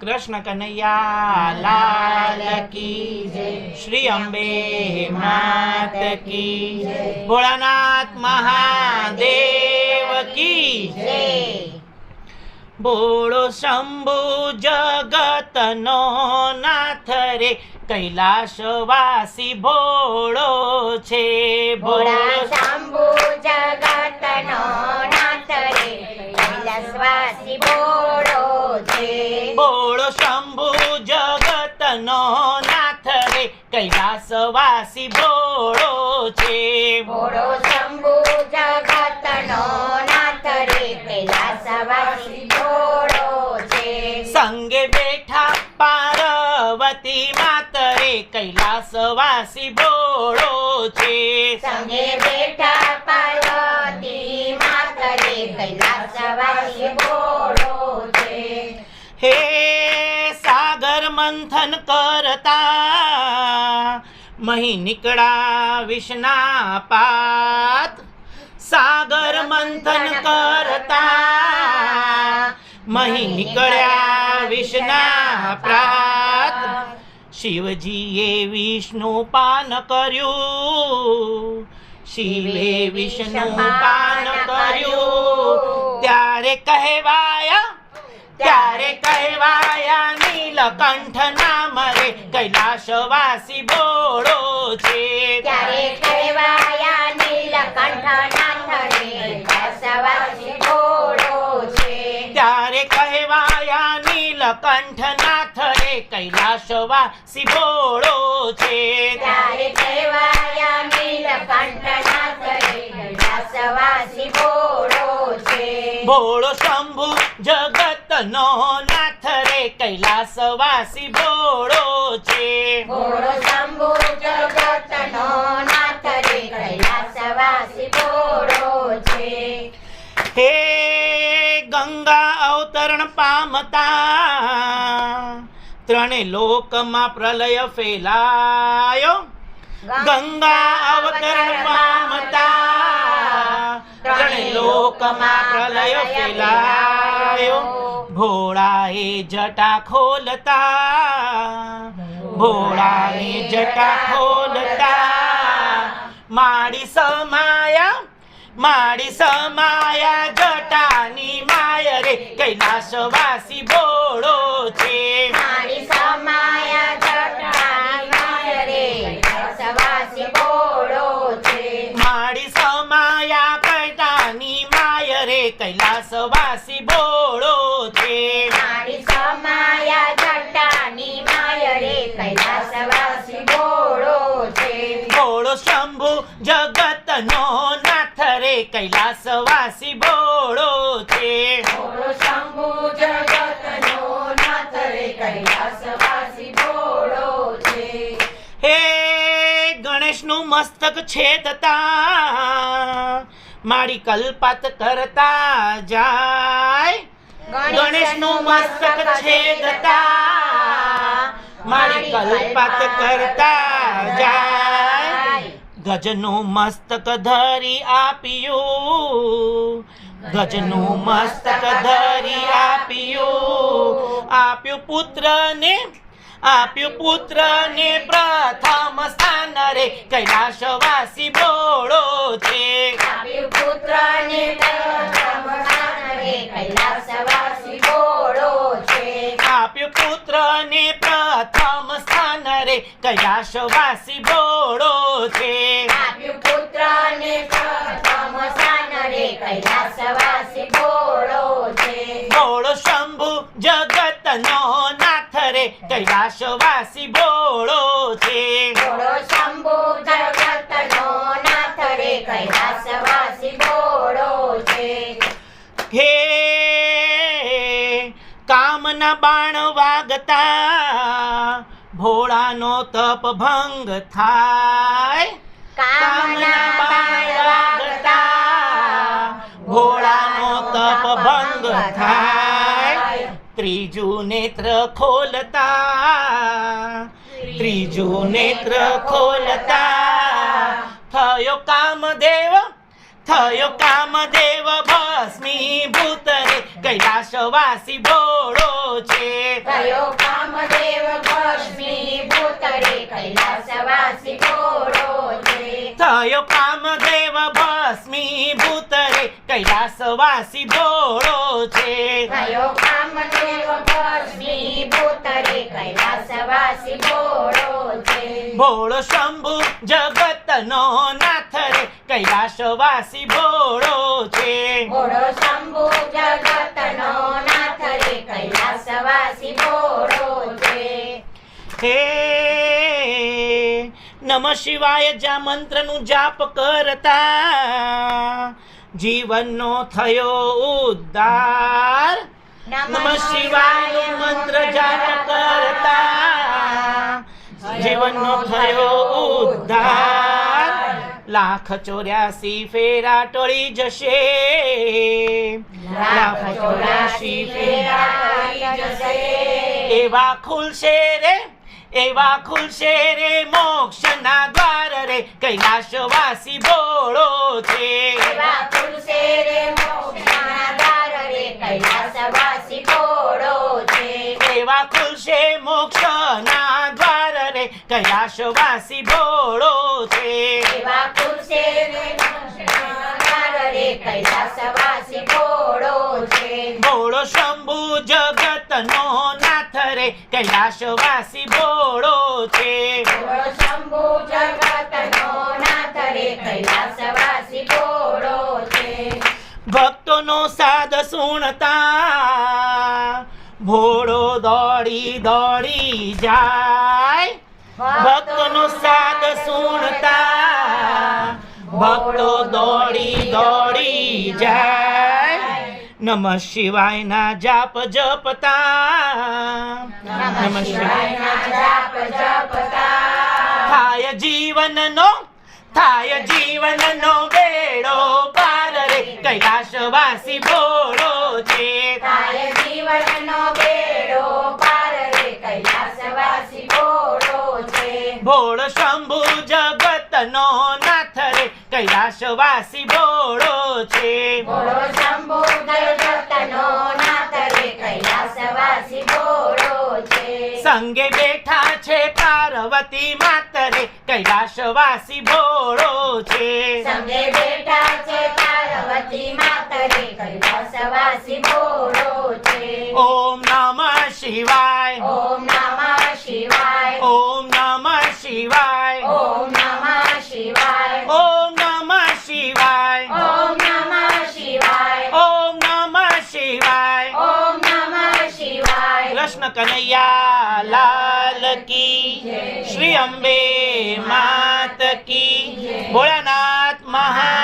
કૃષ્ણ કનૈયા, લાલ કી શ્રી અંબે માત કી ભોળાનાથ મહાદેવ કી બોળો શંભુ જગતનો નાથ રે. કૈલાસવાસી ભોળો છે ભોળા કૈલાસવાસી ભોળો છે. ભોળો શંભુ જગતનો નાથ રે કૈલાસવાસી ભોળો છે. સંગે બેઠા પાર્વતી માતરે કૈલાસવાસી ભોળો છે. સંગે બેઠા પાર્વતી માત રે કૈલાસવાસી ભોળો છે. હે સાગર મંથન કરતા મહી નીકળા વિષના પાત સાગર મંથન કરતા મહી નીકળ્યા વિષના પ્રાત શિવજીએ વિષ્ણુ પાન કર્યું શિવે વિષ્ણુ પાન કર્યું ત્યારે કહેવાયા ત્યારે કહેવાયા નીલકંઠ નામ રે કૈલાસવાસી બોળો છે. ત્યારે કહેવાયા નીલકંઠ નામ રે કૈલાસવાસી બોળો છે. ત્યારે કહેવાયા નીલકંઠ નાથ રે કૈલાસવાસી બોળો છે. ત્યારે કહેવાયા નીલકંઠ નાથ રે ભોળો શંભુ જગત જગતનો નાથ રે કૈલાસવાસી ભોળો છે. ભોળો શંભુ જગતનો નાથ રે કૈલાસવાસી ભોળો છે. હે ગંગા અવતરણ પામતા ત્રણે લોકમાં પ્રલય ફેલાયો. ગંગા અવતરણ પામતા ત્રણે લોકમાં પ્રલય ફેલાયો. ભોળાએ જટા ખોલતા, ભોળાએ જટા ખોલતા. માડી સમાયા માડી સમાયા જટાની માય રે કૈલાસવાસી ભોળો છે. કૈલાસવાસી બોળો છે મારી સમાયા જટાની માય રે કૈલાસવાસી ભોળો છે ભોળો શંભુ જગતનો નાથ રે કૈલાસવાસી બોળો છે ભોળો શંભુ જગતનો નાથ રે કૈલાસવાસી ભોળો છે હે ગણેશનું મસ્તક છેદતા મારી કલ્પત કરતા જાય. ગણેશનું મસ્તક છેદતા મારી કલ્પાત કરતા જાય. ગજનું મસ્તક ધરી આપ્યું. ગજનું મસ્તક ધરી આપ્યું. આપ્યું પુત્રને આપ્યું પુત્રને પ્રથમ સ્થાન. રે કૈલાશવાસી બોળો છે. આપ્યું પુત્રને પ્રથમ સ્થાન. રે કૈલાસવાસી ભોળો છે. આપ્યું પુત્રને પ્રથમ સ્થાન. રે કૈલાશવાસી બોળો છે. આપ્યું પુત્રને પ્રથમ સ્થાન. રે કૈલાશવાસી ભોળો છે. બોળો શંભુ જગતનો રે કૈલાસવાસી બોળો છે. ભોળો શંભુ જગતનો નાથ રે કૈલાસવાસી ભોળો છે. હે કામના બાણ વાગતા ભોળાનો તપ ભંગ થાય. કામના બાણ વાગતા ભોળાનો તપ ભંગ થાય. ત્રીજું નેત્ર ખોલતા. ત્રીજું નેત્ર ખોલતા. થયો કામદેવ થયો કામદેવ ભસ્મીભૂત રે કૈલાસવાસી બોળો છે. કયો કામદેવ ભસ્મી ભૂતરે કૈલાસવાસી બોળો થયો કામદેવ ભસ્મીભૂત રે કૈલાસવાસી છે. કામદેવ ભસ્મી ભૂતરે કૈલાસવાસી ઘોડો છે. ભોળો શંભુ જગતનો નાથ રે કૈલાસવાસી ભોળો છે. ભોળો શંભુ જગતનો નાથ રે કૈલાસવાસી ભોળો છે. હે નમ શિવાય જા મંત્રનું જાપ કરતા જીવનનો થયો ઉદ્ધાર. નમ શિવાય મંત્ર જાપ કરતા જીવનનો થયો ઉદ્ધાર. લાખ ચોર્યાસી ફેરા ટળી જશે. લાખ ચોર્યાસી ફેરા ફેરા જશે. એવા ખુલશે રે. એવા ખુલશે રે મોક્ષના દ્વાર રે કૈલાશવાસી બોળો છે. એવા ખુલશે રે મોક્ષના દ્વાર રે કૈલાશવાસી ઘોડો છે. એવા ખુલશે મોક્ષના દ્વાર રે કૈલાસવાસી ભોળો છે. એવા ખુલશે રે મોક્ષના દ્વાર રે કૈલાસવાસી ઘોડો છે. ભોળો શંભુ નાથ રે કૈલાસવાસી ભોળો છે. શંભુ જગતનો નાથ રે કૈલાસવાસી ઘોડો છે. ભક્તોનો સાદ સુણતા ભોળો દોડી દોડી જાય. ભક્તોનો સાદ સુણતા ભક્તો દોડી દોડી જાય. નમ શિવાયના જાપ જપતા નમઃ થાય જીવનનો થાય જીવનનો બેડો પાર રે. કૈલાસવાસી ભોળો છે થાય જીવનનો બેડો પાર રે. કૈલાસવાસી ઘોડો છે ભોળ શંભુ જગતનો નાથ રે. કૈલાસવાસી બોળો છે ઘોડો શંભુ જગતનો નાથ રે. કૈલાસવાસી છે સંગે બેઠા છે પાર્વતી માતરે કૈલાસવાસી ભોળો છે. સંગે બેઠા છે પાર્વતી માતરે કૈલાસવાસી ભોળો છે. ઓમ નમઃ શિવાય. ઓમ નમઃ શિવાય. ઓમ નમઃ શિવાય. ઓમ નમઃ શિવાય. ઓમ નમઃ શિવાય. ઓમ નમઃ શિવાય. ઓમ નમઃ શિવાય. ઓમ નમઃ શિવાય. કૃષ્ણ કનૈયા. કી શ્રી અંબે માત કી ભોળાનાથ મહાદેવ